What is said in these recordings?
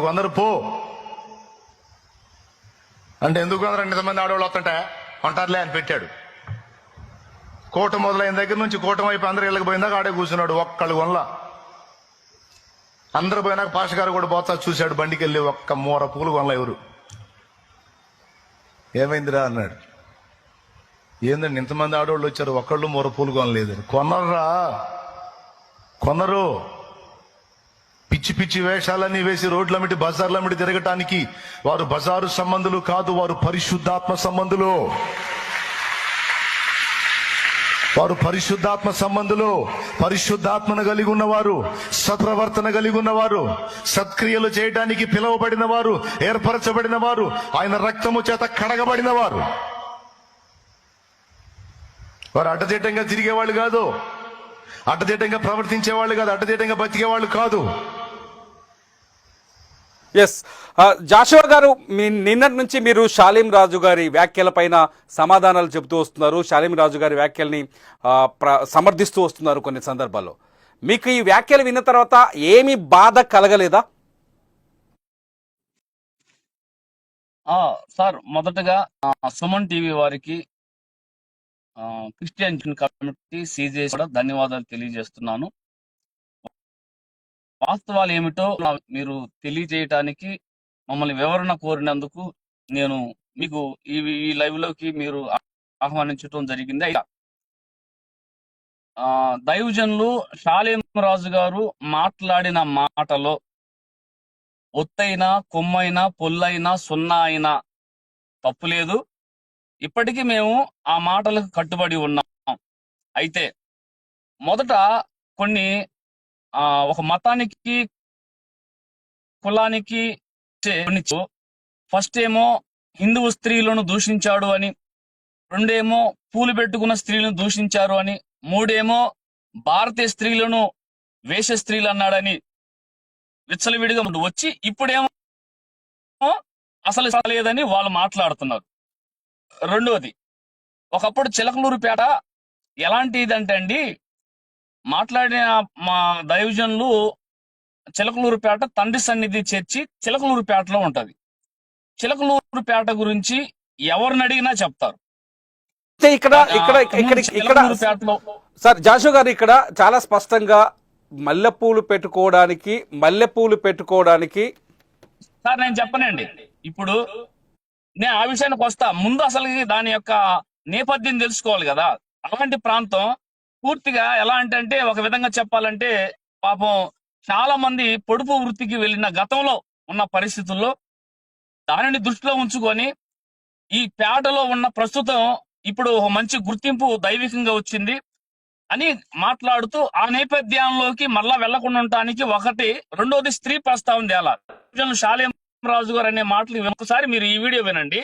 కొందరు పో. అంటే ఎందుకు అందరూ ఇంతమంది ఆడవాళ్ళు వస్తుంటే ఉంటారులే అని పెట్టాడు. కూటం మొదలైన దగ్గర నుంచి కూటం వైపు అందరూ ఇళ్ళకి పోయిందాక ఆడే కూర్చున్నాడు ఒక్కళ్ళు వల్ల అందరు పోయినాక పాష గారు కూడా పోతా చూశాడు బండికి వెళ్ళి ఒక్క మూర పూలు కొనల ఎవరు. ఏమైందిరా అన్నాడు. ఏందండి ఇంతమంది ఆడవాళ్ళు వచ్చారు ఒక్కళ్ళు మూర పూలు కొనలేదు కొనరా కొనరు. పిచ్చి పిచ్చి వేషాలన్నీ వేసి రోడ్లమిటి బజార్లమిటి తిరగటానికి వారు బజారు సంబంధులు కాదు వారు పరిశుద్ధాత్మ సంబంధులు. వారు పరిశుద్ధాత్మ సంబంధులు పరిశుద్ధాత్మను కలిగి ఉన్నవారు సత్ప్రవర్తన కలిగి ఉన్నవారు సత్క్రియలు చేయడానికి పిలువబడిన వారు ఏర్పరచబడిన వారు ఆయన రక్తము చేత కడగబడిన వారు. వారు అడ్డదిడ్డంగా తిరిగేవాళ్ళు కాదు అడ్డదిడ్డంగా ప్రవర్తించేవాళ్ళు కాదు అడ్డదిడ్డంగా బతికేవాళ్ళు కాదు. ఎస్ uh, జాషువా గారు మీ నిన్నటి నుంచి మీరు షాలిం రాజు గారి వ్యాఖ్యలపైన సమాధానాలు చెబుతూ వస్తున్నారు. షాలిం రాజు గారి వ్యాఖ్యల్ని ప్ర- సమర్థిస్తూ వస్తున్నారు కొన్ని సందర్భాల్లో. మీకు ఈ వ్యాఖ్యలు విన్న తర్వాత ఏమి బాధ కలగలేదా? సార్ మొదటగా సుమన్ టీవీ వారికి క్రిస్టియన్ కమ్యూనిటీ సీజేసి కూడా ధన్యవాదాలు తెలియజేస్తున్నాను. వాస్తవాలు ఏమిటో మీరు తెలియజేయటానికి మమ్మల్ని వివరణ కోరినందుకు నేను మీకు ఈ ఈ లైవ్లోకి మీరు ఆహ్వానించడం జరిగింది. అయ్యా దైవజనులు షాలేం రాజు గారు మాట్లాడిన మాటలో ఒత్తైనా కొమ్మైనా పొల్లైనా సున్నా అయినా తప్పు లేదు. ఇప్పటికీ మేము ఆ మాటలకు కట్టుబడి ఉన్నాం. అయితే మొదట కొన్ని ఆ ఒక మతానికి కులానికి ఫస్ట్ ఏమో హిందువు స్త్రీలను దూషించాడు అని రెండేమో పూలు పెట్టుకున్న స్త్రీలను దూషించారు అని మూడేమో భారతీయ స్త్రీలను వేష స్త్రీలు అన్నాడని విచ్చలవిడిగా వచ్చి ఇప్పుడేమో అసలు లేదని వాళ్ళు మాట్లాడుతున్నారు. రెండవది ఒకప్పుడు చిలకలూరుపేట ఎలాంటిదంటే అండి మాట్లాడిన మా దైవజనులు చిలకలూరుపేట తండ్రి సన్నిధి చర్చి చిలకలూరుపేటలో ఉంటది. చిలకలూరుపేట గురించి ఎవరిని అడిగినా చెప్తారు. ఇక్కడ ఇక్కడ ఇక్కడ ఇక్కడ సార్ జాషు గారు ఇక్కడ చాలా స్పష్టంగా మల్లెపూలు పెట్టుకోవడానికి మల్లెపూలు పెట్టుకోవడానికి సార్ నేను చెప్పనండి. ఇప్పుడు నేను ఆ విషయానికి వస్తా. ముందు అసలు దాని యొక్క నేపథ్యం తెలుసుకోవాలి కదా. అలాంటి ప్రాంతం పూర్తిగా ఎలా అంటే ఒక విధంగా చెప్పాలంటే పాపం చాలా మంది పొడుపు వృత్తికి వెళ్ళిన గతంలో ఉన్న పరిస్థితుల్లో దానిని దృష్టిలో ఉంచుకొని ఈ పేటలో ఉన్న ప్రస్తుతం ఇప్పుడు ఒక మంచి గుర్తింపు దైవికంగా వచ్చింది అని మాట్లాడుతూ ఆ నేపథ్యంలోకి మళ్ళా వెళ్ళకుండా ఉండటానికి ఒకటి రెండోది స్త్రీ ప్రస్తావన తేలా. శాలేం రాజు గారు అనే మాటలు ఒకసారి మీరు ఈ వీడియో వినండి.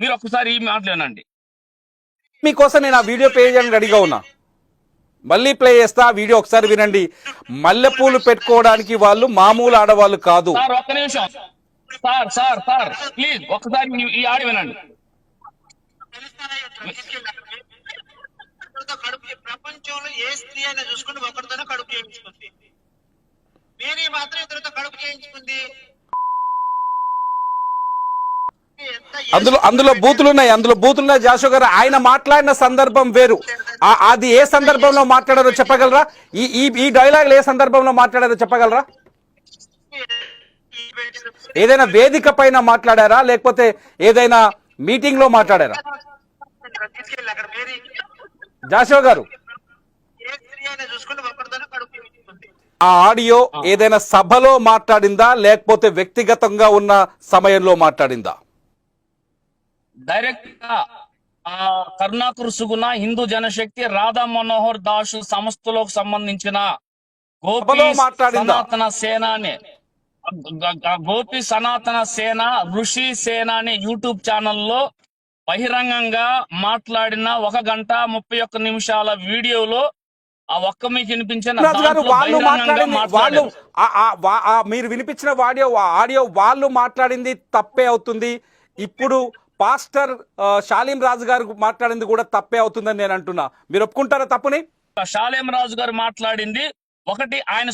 మీరు ఒకసారి ఈ మాటలు వినండి. మీకోసం నేను ఆ వీడియో ప్లే చేయడానికి రెడీగా ఉన్నా. మళ్ళీ ప్లే చేస్తా ఆ వీడియో ఒకసారి వినండి. మల్లెపూలు పెట్టుకోవడానికి వాళ్ళు మామూలు ఆడవాళ్ళు కాదు. సార్ ఒక్క నిమిషం. సార్ సార్ సార్ ప్లీజ్ ఒకసారి ఈ- ఈ ఆడి వినండి. ఒకరితో కడుపు ప్రపంచంలో ఏ స్త్రీ అయినా చూసుకుంటే ఒకరితోనే కడుపు చేయించుకుంది. మేరీ మాత్రం ఇద్దరితో కడుపు చేయించుకుంది. అందులో అందులో బూతులు ఉన్నాయి అందులో బూతులు ఉన్నాయి జాషో గారు ఆయన మాట్లాడిన సందర్భం వేరు. అది ఏ సందర్భంలో మాట్లాడారో చెప్పగలరా? ఈ ఈ ఈ డైలాగ్ ఏ సందర్భంలో మాట్లాడారో చెప్పగలరా? ఏదైనా వేదిక పైన మాట్లాడారా? లేకపోతే ఏదైనా మీటింగ్లో మాట్లాడారా? జాషో గారు. ఆ ఆడియో ఏదైనా సభలో మాట్లాడిందా? లేకపోతే వ్యక్తిగతంగా ఉన్న సమయంలో మాట్లాడిందా? డైరెక్ట్గా ఆ కరుణాకర్ సుగుణ హిందూ జనశక్తి రాధా మనోహర్ దాస్ సంస్థలకు సంబంధించిన గోపి? సనాతన సేన అనే గోపి సనాతన సేన ఋషి సేన అనే యూట్యూబ్ ఛానల్లో బహిరంగంగా మాట్లాడిన ఒక గంట ముప్పై ఒక్క నిమిషాల వీడియోలో ఆ ఒక్క మీకు వినిపించిన మీరు వినిపించిన ఆడియో ఆడియో వాళ్ళు మాట్లాడింది తప్పే అవుతుంది. ఇప్పుడు పాస్టర్ షాలీం రాజు గారు మాట్లాడింది కూడా తప్పే అవుతుందని నేను అంటున్నా. మీరు ఒప్పుకుంటారా తప్పుని? షాలేం రాజు గారు మాట్లాడింది. ఒకటి ఆయన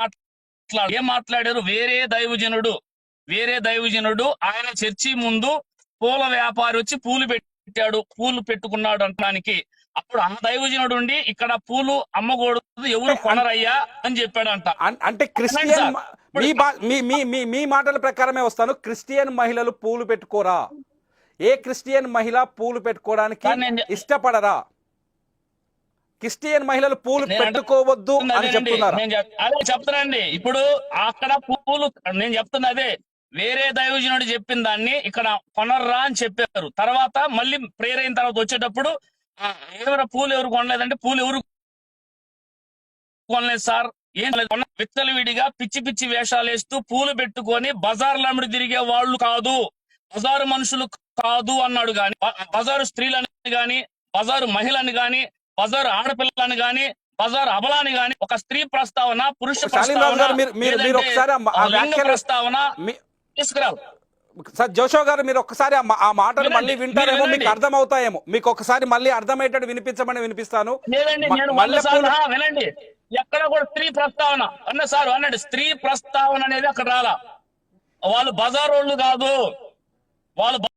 మాట్లాడు ఏం మాట్లాడారు? వేరే దైవజనుడు వేరే దైవజనుడు ఆయన చర్చి ముందు పూల వ్యాపారి వచ్చి పూలు పెట్టాడు. పూలు పెట్టుకున్నాడు అనడానికి. అప్పుడు ఆ దైవజనుడు ఉండి ఇక్కడ పూలు అమ్మకూడదు ఎవరు కొనరయ్యా అని చెప్పాడంట. అంటే క్రిస్టియన్ మీ మీ మీ మాటల ప్రకారమే వస్తాను. క్రిస్టియన్ మహిళలు పూలు పెట్టుకోరా? ఏ క్రిస్టియన్ మహిళ పూలు పెట్టుకోవడానికి ఇష్టపడరా? క్రిస్టియన్ మహిళలు పూలు పెట్టుకోవద్దు అని చెప్తున్నారా? నేను చెప్- అదే చెప్తానండి ఇప్పుడు అక్కడ పూలు నేను చెప్తున్నా అదే. వేరే దైవజనుడు చెప్పిన దాన్ని ఇక్కడ కొనర్రా అని చెప్పారు. తర్వాత మళ్ళీ ప్రేయర్ అయిన తర్వాత వచ్చేటప్పుడు "ఆ, ఎవరు పూలు ఎవరు కొనలేదంటే పూలు ఎవరు కొనలేదు సార్. ఏం విత్తలు విడిగా పిచ్చి పిచ్చి వేషాలు వేస్తూ పూలు పెట్టుకొని బజార్లు అమ్ముడు తిరిగే వాళ్ళు కాదు. బజారు మనుషులు కాదు అన్నాడు గాని బజారు స్త్రీలని గాని బజారు మహిళని గాని బజారు ఆడపిల్లని గాని బజారు అబలాని గాని ఒక స్త్రీ ప్రస్తావన పురుష ఒకసారి ప్రస్తావన మీ- తీసుకురావు సార్ జోషో గారు మీరు ఒక్కసారి ఆ మాటలు మళ్ళీ వింటారేమో మీకు. అర్థం అవుతాయేమో మీకు ఒకసారి మళ్ళీ అర్థమయ్యేటట్టు వినిపించమని వినిపిస్తాను. వినండి. ఎక్కడ కూడా స్త్రీ ప్రస్తావన. అన్న సార్ అన్నాడు స్త్రీ ప్రస్తావన అనేది అక్కడ రాలా. వాళ్ళు బజార్ వాళ్ళు కాదు. వాళ్ళు